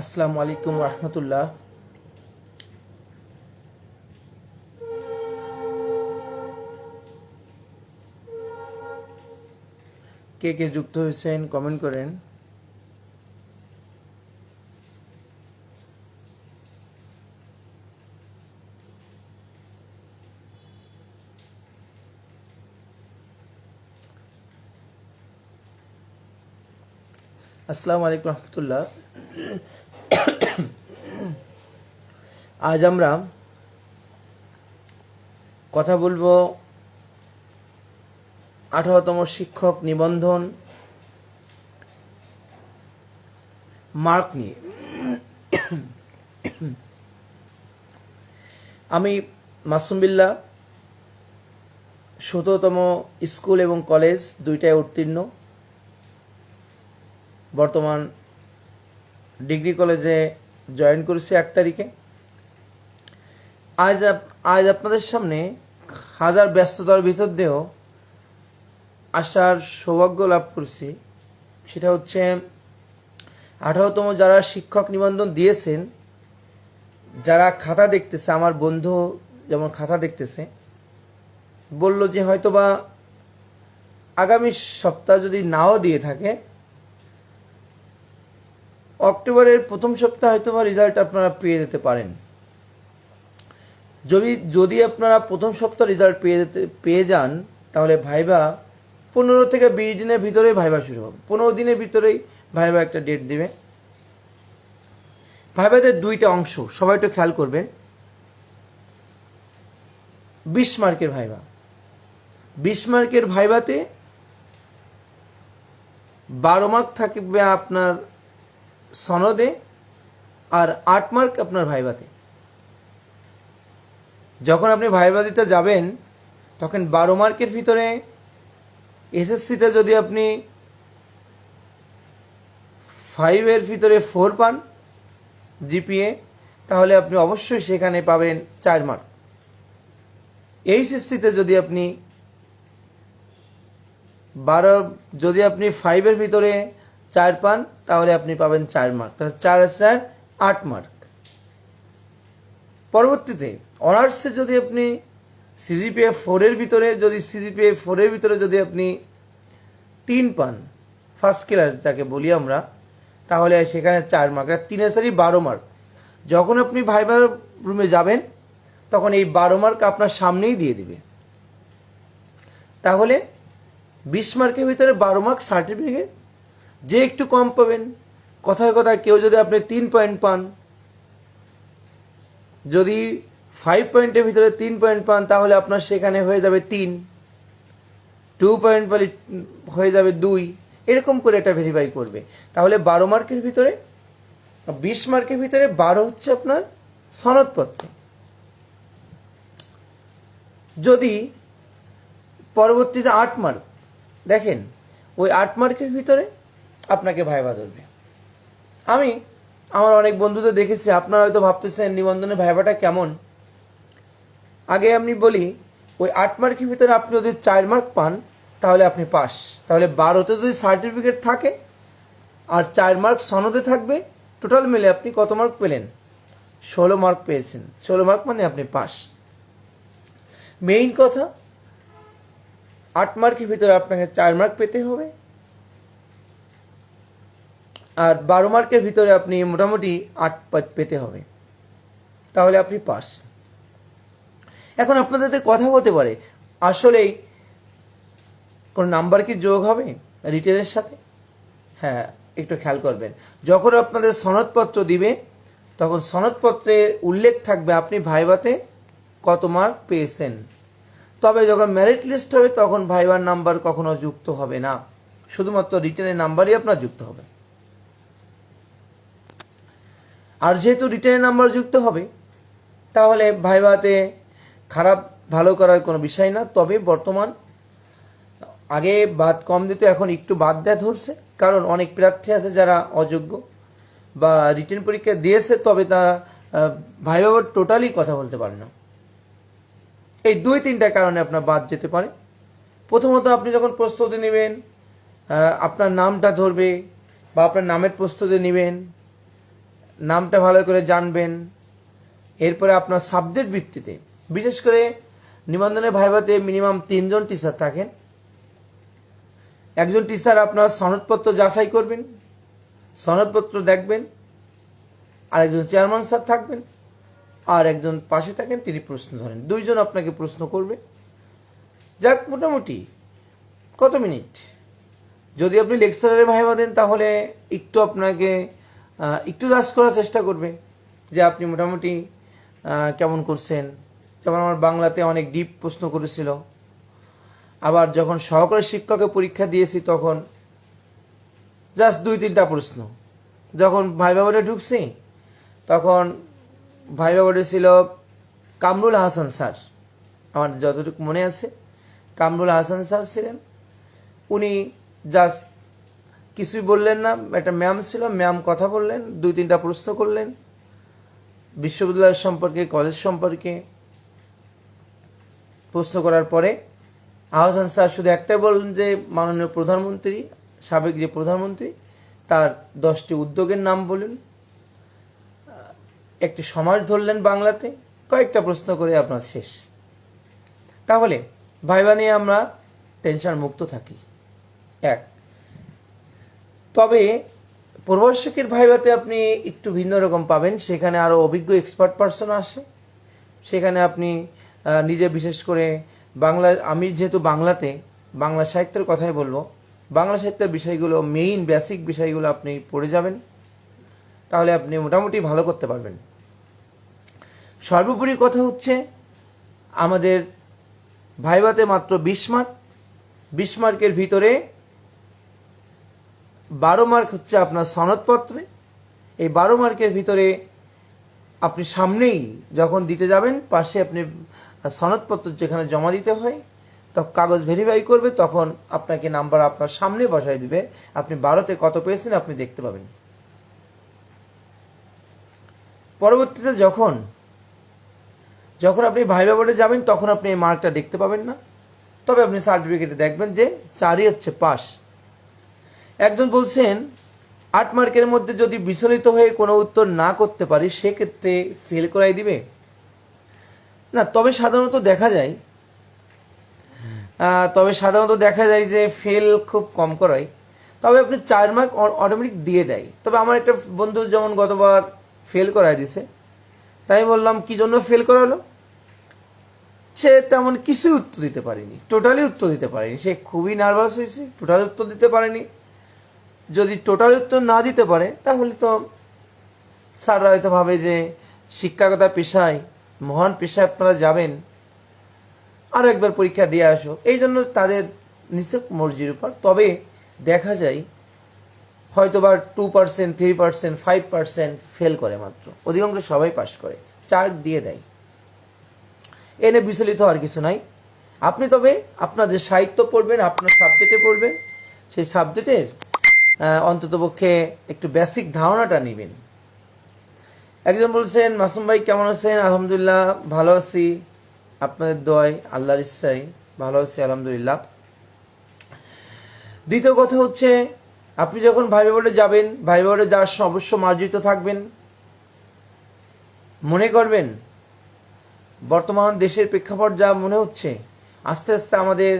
আসসালামু আলাইকুম রহমতুল্লাহ। কে কে যুক্ত হয়েছেন কমেন্ট করেন। আসসালামু আলাইকুম রহমতুল্লাহ। আজ আমরা কথা বলব আঠারোতম শিক্ষক নিবন্ধন মার্ক নিয়ে। আমি মাসুম বিল্লাহ সতেরোতম স্কুল এবং কলেজ দুইটায় উত্তীর্ণ। বর্তমান ডিগ্রি কলেজে জয়েন করেছি এক তারিখে। আজ আজ আপনাদের সামনে হাজার ব্যস্ততার ভিতর দিয়েও আসার সৌভাগ্য লাভ করছি। সেটা হচ্ছে, আঠারোতম যারা শিক্ষক নিবন্ধন দিয়েছেন, যারা খাতা দেখতেছে, আমার বন্ধু যেমন খাতা দেখতেছে, বলল যে হয়তোবা আগামী সপ্তাহ যদি নাও দিয়ে থাকে অক্টোবরের প্রথম সপ্তাহে হয়তো রেজাল্ট আপনারা পেয়ে যেতে পারেন। যদি যদি আপনারা প্রথম সপ্তাহ রেজাল্ট পেয়ে যেতে, পেয়ে যান, তাহলে ভাইবা পনেরো থেকে বিশ দিনের ভিতরে ভাইবা শুরু হবে। পনেরো দিনের ভিতরেই ভাইবা একটা ডেট দেবে। ভাইবাদের দুইটা অংশ, সবাই একটু খেয়াল করবেন। বিশ মার্কের ভাইবা। বিশ মার্কের ভাইবাতে বারো মার্ক থাকবে আপনার সনদে আর আট মার্ক আপনার ভাইভাতে যখন আপনি ভাইভা দিতে যাবেন, তখন বারো মার্কের ভিতরে এসএসসিতে যদি আপনি ফাইভের ভিতরে ফোর পান জিপিএ, তাহলে আপনি অবশ্যই সেখানে পাবেন চার মার্ক। এইচএসসিতে যদি আপনি বারো, যদি আপনি ফাইভের ভিতরে চার পান, তাহলে আপনি পাবেন চার মার্ক তাহলে চার চার আট মার্ক পরবর্তীতে অনার্সে যদি আপনি সিজিপিএ ফোরের ভিতরে, যদি সিজিপিএ ফোরের ভিতরে যদি আপনি তিন পান ফার্স্ট ক্লাস যাকে বলি আমরা, তাহলে সেখানে চার মার্ক আর তিন হাজারই বারো মার্ক যখন আপনি ভাইবার রুমে যাবেন, তখন এই বারো মার্ক আপনার সামনেই দিয়ে দিবে। তাহলে বিশ মার্কের ভিতরে বারো মার্ক সার্টিফিকেট যে একটু কম পাবেন। কথায় কথায় কেউ যদি আপনি তিন পয়েন্ট পান, যদি ফাইভ পয়েন্টের ভিতরে তিন পয়েন্ট পান, তাহলে আপনার সেখানে হয়ে যাবে তিন। টু পয়েন্ট পালি হয়ে যাবে দুই। এরকম করে এটা ভেরিফাই করবে। তাহলে বারো মার্কের ভিতরে, বিশ মার্কের ভিতরে বারো হচ্ছে আপনার সনদপত্র। যদি পরবর্তীতে আট মার্ক, দেখেন, ওই আট মার্কের ভিতরে আপনাকে ভাইবা ধরবে। আমি আমার অনেক বন্ধুদের দেখেছি, আপনারা হয়তো ভাবতেছেন নিবন্ধনের ভাইবাটা কেমন। আগে আমি বলি, ওই আট মার্কের ভিতরে আপনি যদি চার মার্ক পান, তাহলে আপনি পাস। তাহলে বারোতে যদি সার্টিফিকেট থাকে আর চার মার্ক সনদে থাকবে, টোটাল মিলে আপনি কত মার্ক পেলেন? ষোলো মার্ক পেয়েছেন। ষোলো মার্ক মানে আপনি পাস। মেইন কথা, আট মার্কের ভিতরে আপনাকে চার মার্ক পেতে হবে আর বারো মার্কের ভিতরে আপনি মোটামুটি আট পেতে হবে। তাহলে আপনি পাস। এখন আপনাদের সাথে কথা হতে পারে, আসলেই কোন নাম্বার কি যোগ হবে রিটেনের সাথে? হ্যাঁ একটু খেয়াল করবেন। যখন আপনাদের সনদপত্র দিবে, তখন সনদপত্রে উল্লেখ থাকবে আপনি ভাইভাতে কত মার্ক পেয়েছেন। তবে যখন মেরিট লিস্ট হবে, তখন ভাইবার নাম্বার কখনো যুক্ত হবে না। শুধুমাত্র রিটেনের নাম্বারই আপনার যুক্ত হবে। আর যেহেতু রিটেনের নাম্বার যুক্ত হবে, তাহলে ভাইভাতে খারাপ, ভালো করার কোনো বিষয় না। তবে বর্তমান আগে বাদ কম দিত, এখন একটু বাদ দেয়া ধরছে। কারণ অনেক প্রার্থী আছে যারা অযোগ্য বা রিটার্ন পরীক্ষা দিয়েছে, তবে তারা ভাইবা টোটালি কথা বলতে পারে না। এই দুই তিনটা কারণে আপনার বাদ যেতে পারে। প্রথমত আপনি যখন প্রস্তুতি নেবেন আপনার নামটা ধরবে বা আপনার নামের প্রস্তুতি নেবেন নামটা ভালো করে জানবেন। এরপরে আপনার সাবজেক্ট ভিত্তিতে। বিশেষ করে নিবন্ধনের ভাইভাতে মিনিমাম তিনজন টিচার থাকেন। একজন টিচার আপনার সনদপত্র যাচাই করবেন, সনদপত্র দেখবেন আর একজন চেয়ারম্যান স্যার থাকবেন, আর একজন পাশে থাকেন, তিনি প্রশ্ন ধরেন। দুইজন আপনাকে প্রশ্ন করবে। যাক, মোটামুটি কত মিনিট? যদি আপনি লেকচারারে ভাইবা দেন, তাহলে একটু আপনাকে একটু দাস করার চেষ্টা করবে যে আপনি মোটামুটি কেমন করছেন। যেমন আমার বাংলাতে অনেক ডিপ প্রশ্ন করেছিল। আবার যখন সহকারী শিক্ষকের পরীক্ষা দিয়েছি তখন জাস্ট দুই তিনটা প্রশ্ন। যখন ভাইবা বোর্ডে ঢুকছি, তখন ভাইবা বোর্ডে ছিল কামরুল হাসান স্যার। আমার যতটুকু মনে আছে, কামরুল হাসান স্যার ছিলেন। উনি জাস্ট কিছুই বললেন না। একটা ম্যাম ছিল, ম্যাম কথা বললেন, দুই তিনটা প্রশ্ন করলেন। বিশ্ববিদ্যালয় সম্পর্কে, কলেজ সম্পর্কে প্রশ্ন করার পরে আহসান স্যার শুধু একটাই বললেন যে, মাননীয় প্রধানমন্ত্রী, সাবেক যে প্রধানমন্ত্রী, তার দশটি উদ্যোগের নাম বলুন। একটি সমাজ ধরলেন বাংলাতে, কয়েকটা প্রশ্ন করে আপনার শেষ। তাহলে ভাইবা নিয়ে আমরা টেনশন মুক্ত থাকি। এক তবে প্রভাষকের ভাইভাতে আপনি একটু ভিন্ন রকম পাবেন। সেখানে আরও অভিজ্ঞ এক্সপার্ট পার্সন আসে। সেখানে আপনি নিজে বিশেষ করে বাংলা, আমি যেহেতু বাংলাতে, বাংলা সাহিত্যের কথাই বলব, বাংলা সাহিত্যের বিষয়গুলো মেইন বেসিক বিষয়গুলো আপনি পড়ে যাবেন। তাহলে আপনি মোটামুটি ভালো করতে পারবেন। সর্বোপরি কথা হচ্ছে, আমাদের ভাইভাতে মাত্র বিশ মার্ক বিশ মার্কের ভিতরে বারো মার্ক হচ্ছে আপনার সনদপত্রে। এই বারো মার্কের ভিতরে আপনি সামনেই যখন দিতে যাবেন, পাশে আপনি সনদপত্র যেখানে জমা দিতে হয় তখন কাগজ ভেরিফাই করবে, তখন আপনাকে নাম্বার আপনার সামনে বসায় দিবে। আপনি বারোতে কত পেয়েছেন আপনি দেখতে পাবেন। পরবর্তীতে যখন যখন আপনি ভাইবা বোর্ডে যাবেন, তখন আপনি এই মার্কটা দেখতে পাবেন না। তবে আপনি সার্টিফিকেটে দেখবেন যে চারই হচ্ছে পাস একজন বলছেন, আট মার্কের মধ্যে যদি বিচলিত হয়ে কোনো উত্তর না করতে পারি, সেক্ষেত্রে ফেল করাই দিবে? না, তবে সাধারণত দেখা যায় তবে সাধারণত দেখা যায় যে ফেল খুব কম করায়। তবে আপনি চার মার্ক অটোমেটিক দিয়ে দেয়। তবে আমার একটা বন্ধু যেমন গতবার ফেল করায় দিছে, তাই বললাম, কি জন্য ফেল করালো? সে তেমন কিছুই উত্তর দিতে পারেনি টোটালি উত্তর দিতে পারেনি। সে খুবই নার্ভাস হয়েছে টোটালি উত্তর দিতে পারেনি। যদি টোটাল উত্তর না দিতে পারে, তাহলে তো স্যাররা হয়তো ভাবে যে শিক্ষাগতা পেশায়, মহান পেশায় আপনারা যাবেন। আরও একবার পরীক্ষা দিয়ে আসো। এই জন্য তাদের নিচে মর্জির উপর। তবে দেখা যায় হয়তো বা two percent three percent five percent fail করে মাত্র। অধিকাংশ সবাই পাস করে চার দিয়ে দেয়। এনে বিচলিত হওয়ার কিছু নাই। আপনি তবে আপনাদের সাহিত্য পড়বেন, আপনার সাবজেক্টে পড়বেন। সেই সাবজেক্টের অন্ততপক্ষে একটু বেসিক ধারণাটা নেবেন। একজন বলছেন, মাসুম ভাই, কেমন আছেন? আলহামদুলিল্লাহ, ভালো আছি। আপনাদের দয় আল্লাহর ইচ্ছাই ভালো আছি, আলহামদুলিল্লাহ। দ্বিতীয় কথা হচ্ছে, আপনি যখন ভাই বোর্ডে যাবেন ভাই বোর্ডে যাওয়ার সময় অবশ্য মার্জিত থাকবেন। মনে করবেন, বর্তমান দেশের প্রেক্ষাপট যা মনে হচ্ছে, আস্তে আস্তে আমাদের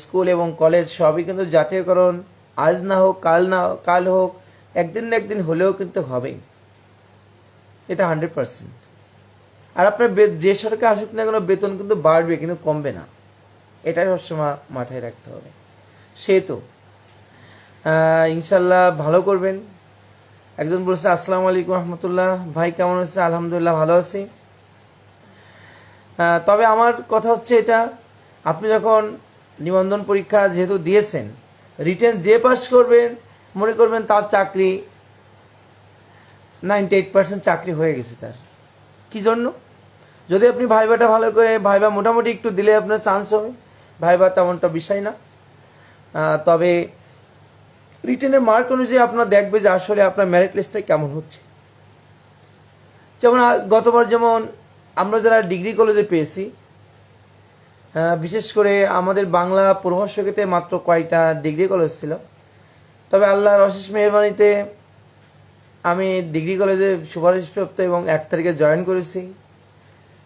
স্কুল এবং কলেজ সবই কিন্তু জাতীয়করণ আজ না হোক, কাল না, কাল হোক, একদিন না একদিন হলেও কিন্তু হবেই। এটা হান্ড্রেড পার্সেন্ট। আর আপনার যে সরকার আসুক না কেন, বেতন কিন্তু বাড়বে, কিন্তু কমবে না। এটা সবসময় মাথায় রাখতে হবে। সে তো ইনশাল্লাহ ভালো করবেন। একজন বলছে, আসসালামু আলাইকুম রহমতুল্লাহ। ভাই, কেমন আছে আলহামদুলিল্লাহ ভালো আছি। তবে আমার কথা হচ্ছে এটা, আপনি যখন নিবন্ধন পরীক্ষা যেহেতু দিয়েছেন রিটেন যে পাস করবেন, মনে করবেন তার চাকরি নাইনটি এইট পার্সেন্ট চাকরি হয়ে গেছে তার। কি জন্য? যদি আপনি ভাইবাটা ভালো করে, ভাইবা মোটামুটি একটু দিলে আপনার চান্স হবে ভাইবা তেমনটা বিষয় না। তবে রিটেনের মার্ক অনুযায়ী আপনার দেখবে যে আসলে আপনার মেরিট লিস্টটা কেমন হচ্ছে। যেমন গতবার যেমন আমরা যারা ডিগ্রি কলেজে পেয়েছি বিশেষ করে আমাদের বাংলা প্রভাষকেতে মাত্র কয়েকটা ডিগ্রি কলেজ ছিল। তবে আল্লাহর অশেষ মেহরবানিতে আমি ডিগ্রি কলেজে সুপারিশপ্রাপ্ত এবং এক তারিখে জয়েন করেছি।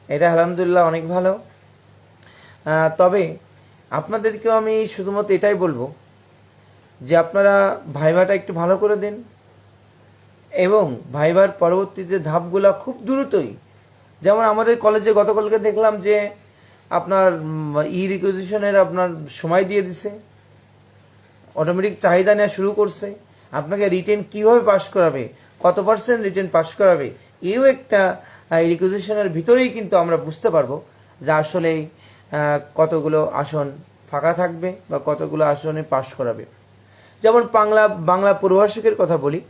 এটা আলহামদুলিল্লাহ অনেক ভালো। তবে আপনাদেরকেও আমি শুধুমাত্র এটাই বলব যে আপনারা ভাইভাটা একটু ভালো করে দিন এবং ভাইবার পরবর্তী যে ধাপগুলো খুব দ্রুতই, যেমন আমাদের কলেজে গতকালকে দেখলাম যে আপনার ই রিকুইজিশনের আপনার সময় দিয়ে দিছে। অটোমেটিক চাহিদা নেওয়া শুরু করছে। আপনাকে রিটেন কীভাবে পাস করাবে? কত পার্সেন্ট রিটেন পাস করাবে? এও একটা রিকুইজিশনের ভিতরেই কিন্তু আমরা বুঝতে পারব যে আসলে কতগুলো আসন ফাঁকা থাকবে বা কতগুলো আসনে পাস করাবে। যেমন বাংলা বাংলা পূর্বাসকের কথা বলি।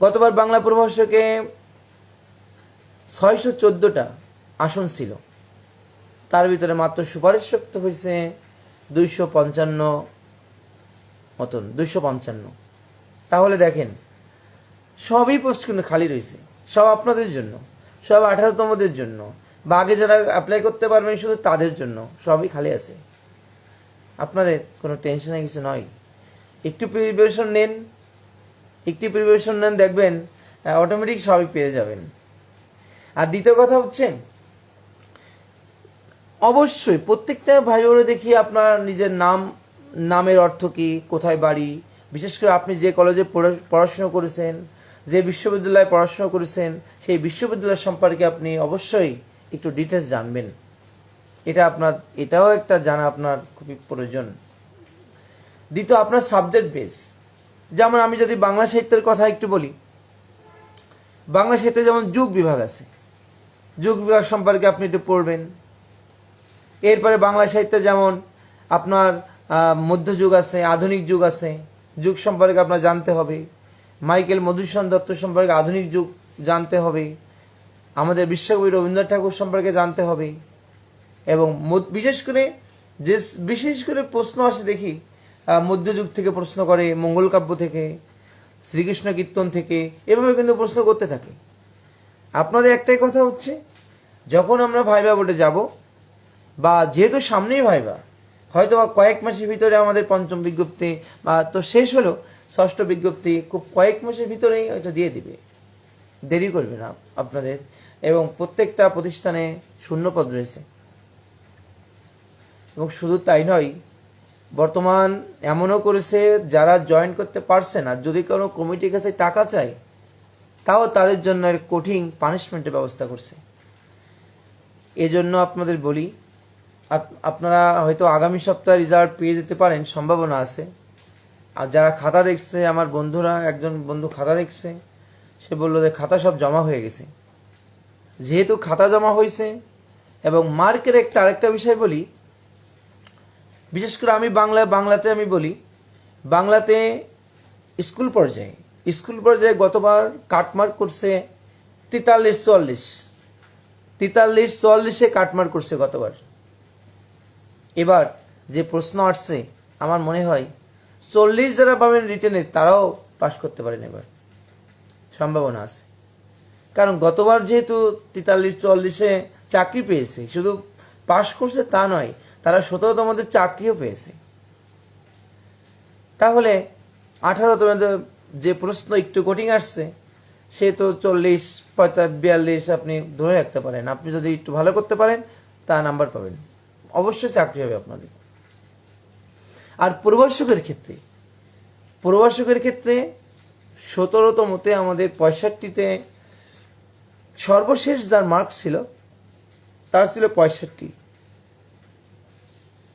গতবার বাংলা পূর্বাসকে ছয়শো চোদ্দোটা আসন ছিল। তার ভিতরে মাত্র সুপারিশপ্রাপ্ত হয়েছে দুইশো পঞ্চান্ন মতন, দুইশো পঞ্চান্ন। তাহলে দেখেন, সবই পোস্ট কিন্তু খালি রয়েছে। সব আপনাদের জন্য, সব আঠারোতমদের জন্য, বা আগে যারা অ্যাপ্লাই করতে পারবেন শুধু তাদের জন্য, সবই খালি আছে। আপনাদের কোনো টেনশনের কিছু নয়। একটু প্রিপারেশন নেন, একটু প্রিপারেশন নেন, দেখবেন অটোমেটিক সবই পেয়ে যাবেন। আর দ্বিতীয় কথা হচ্ছে অবশ্যই, প্রত্যেকটা ভাই বোনে দেখি আপনার নিজের নাম, নামের অর্থ কি, কোথায় বাড়ি, বিশেষ করে আপনি যে কলেজে পড়া- পড়াশোনা করেছেন, যে বিশ্ববিদ্যালয়ে পড়াশোনা করেছেন, সেই বিশ্ববিদ্যালয় সম্পর্কে আপনি অবশ্যই একটু ডিটেলস জানবেন। এটা আপনার, এটাও একটা জানা আপনার খুবই প্রয়োজন। দ্বিতীয়, আপনার সাবজেক্ট বেস যেমন আমি যদি বাংলা সাহিত্যের কথা একটু বলি, বাংলা সাহিত্যে যেমন যুগ বিভাগ আছে, যুগ বিভাগ সম্পর্কে আপনি একটু পড়বেন এরপরে বাংলা সাহিত্যে যেমন আপনার মধ্যযুগ আছে, আধুনিক যুগ আছে, যুগ সম্পর্কে আপনার জানতে হবে। মাইকেল মধুসূদন দত্ত সম্পর্কে আধুনিক যুগ জানতে হবে। আমাদের বিশ্বকবি রবীন্দ্রনাথ ঠাকুর সম্পর্কে জানতে হবে। এবং বিশেষ করে যে, বিশেষ করে প্রশ্ন আসে দেখি মধ্যযুগ থেকে প্রশ্ন করে, মঙ্গল কাব্য থেকে, শ্রীকৃষ্ণ কীর্তন থেকে, এভাবে কিন্তু প্রশ্ন করতে থাকে। আপনাদের একটাই কথা হচ্ছে, যখন আমরা ভাইবা বোর্ডে যাব বা যেহেতু সামনেই ভাইবা হয়তো বা কয়েক মাসের ভিতরে আমাদের পঞ্চম বিজ্ঞপ্তি, বা তো শেষ হলো, ষষ্ঠ বিজ্ঞপ্তি, খুব কয়েক মাসের ভিতরেই হয়তো দিয়ে দিবে। দেরি করবে না আপনাদের, এবং প্রত্যেকটা প্রতিষ্ঠানে শূন্যপদ রয়েছে। এবং শুধু তাই নয়, বর্তমান এমনও করেছে, যারা জয়েন করতে পারছে না, যদি কোনো কমিটির কাছে টাকা চায়, তাও তাদের জন্য কঠিন পানিশমেন্টের ব্যবস্থা করছে। এজন্য আপনাদের বলি আপনারা হয়তো আগামী সপ্তাহে রেজাল্ট পেয়ে যেতে পারেন, সম্ভাবনা আছে। আর যারা খাতা দেখছে, আমার বন্ধুরা, একজন বন্ধু খাতা দেখছে, সে বলল যে খাতা সব জমা হয়ে গেছে। যেহেতু খাতা জমা হয়েছে, এবং মার্কের একটা আরেকটা বিষয় বলি, বিশেষ করে আমি বাংলা, বাংলাতে আমি বলি, বাংলাতে স্কুল পর্যায়ে স্কুল পর্যায়ে গতবার কাটমার্ক করছে তেতাল্লিশ, চুয়াল্লিশ। তেতাল্লিশ, চুয়াল্লিশে কাটমার্ক করছে গতবার। এবার যে প্রশ্ন আসছে, আমার মনে হয় চল্লিশ যারা পাবেন রিটেনে, তারাও পাশ করতে পারেন এবার। সম্ভাবনা আছে। কারণ গতবার যেহেতু তেতাল্লিশ, চল্লিশে চাকরি পেয়েছে, শুধু পাশ করছে তা নয়, তারা সতেরোতমদের চাকরিও পেয়েছে। তাহলে আঠারো তোমাদের যে প্রশ্ন একটু কঠিন আসছে, সে তো চল্লিশ, পঁয়তাল্লিশ, বিয়াল্লিশ আপনি ধরে রাখতে পারেন। আপনি যদি একটু ভালো করতে পারেন, তা নাম্বার পাবেন। অবশ্যই চাকরি হবে আপনাদের। আর পূর্বাসকের ক্ষেত্রে পূর্বাসকের ক্ষেত্রে সতেরোতমতে আমাদের পঁয়ষট্টিতে সর্বশেষ যার মার্ক ছিল, তার ছিল পঁয়ষট্টি।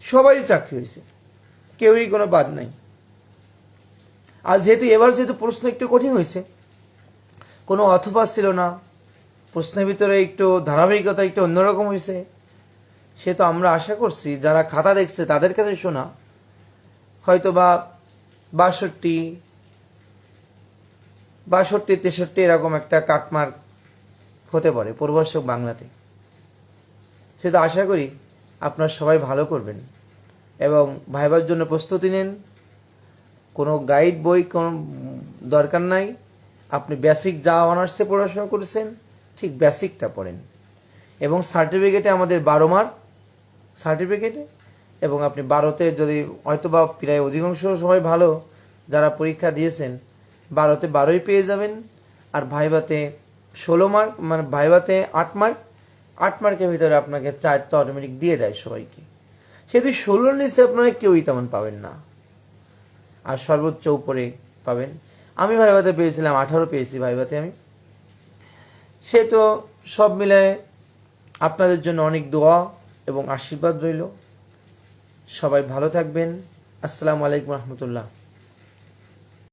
সবারই চাকরি হয়েছে, কেউই কোনো বাদ নাই। আর যেহেতু এবার যেহেতু প্রশ্ন একটু কঠিন হয়েছে, কোনো অথবা ছিল না, প্রশ্নের ভিতরে একটু ধারাবাহিকতা একটু অন্যরকম হয়েছে সে তো আমরা আশা করছি, যারা খাতা দেখছে তাদের কাছে শোনা। হয়তো বা বাষট্টি বাষট্টি, তেষট্টি এরকম একটা কাটমার্ক হতে পারে পূর্বাসক বাংলাতে। সেটা আশা করি আপনার সবাই ভালো করবেন এবং ভাইবার জন্য প্রস্তুতি নিন। কোনো গাইড বই কোনো দরকার নাই। আপনি বেসিক যা অনার্সে পড়াশোনা করেছেন, ঠিক বেসিকটা পড়েন। এবং সার্টিফিকেটে আমাদের বারো মার্ক সার্টিফিকেটে, এবং আপনি বারোতে যদি হয়তো বা প্রায় অধিকাংশ সময় ভালো যারা পরীক্ষা দিয়েছেন, বারোতে বারোই পেয়ে যাবেন, আর ভাইভাতে ষোলো মার্ক মানে ভাইভাতে আট মার্ক আট মার্কের ভিতরে আপনাকে চার তো অটোমেটিক দিয়ে দেয় সবাইকে। সেহেতু ষোলোর নিচে আপনারা কেউই তেমন পাবেন না। আর সর্বোচ্চ উপরে পাবেন। আমি ভাইভাতে পেয়েছিলাম, আঠারো পেয়েছি ভাইভাতে আমি। সে তো সব মিলে আপনাদের জন্য অনেক দোয়া। এবং আশীর্বাদ রইল। সবাই ভালো থাকবেন। আসসালামু আলাইকুম রহমতুল্লাহ।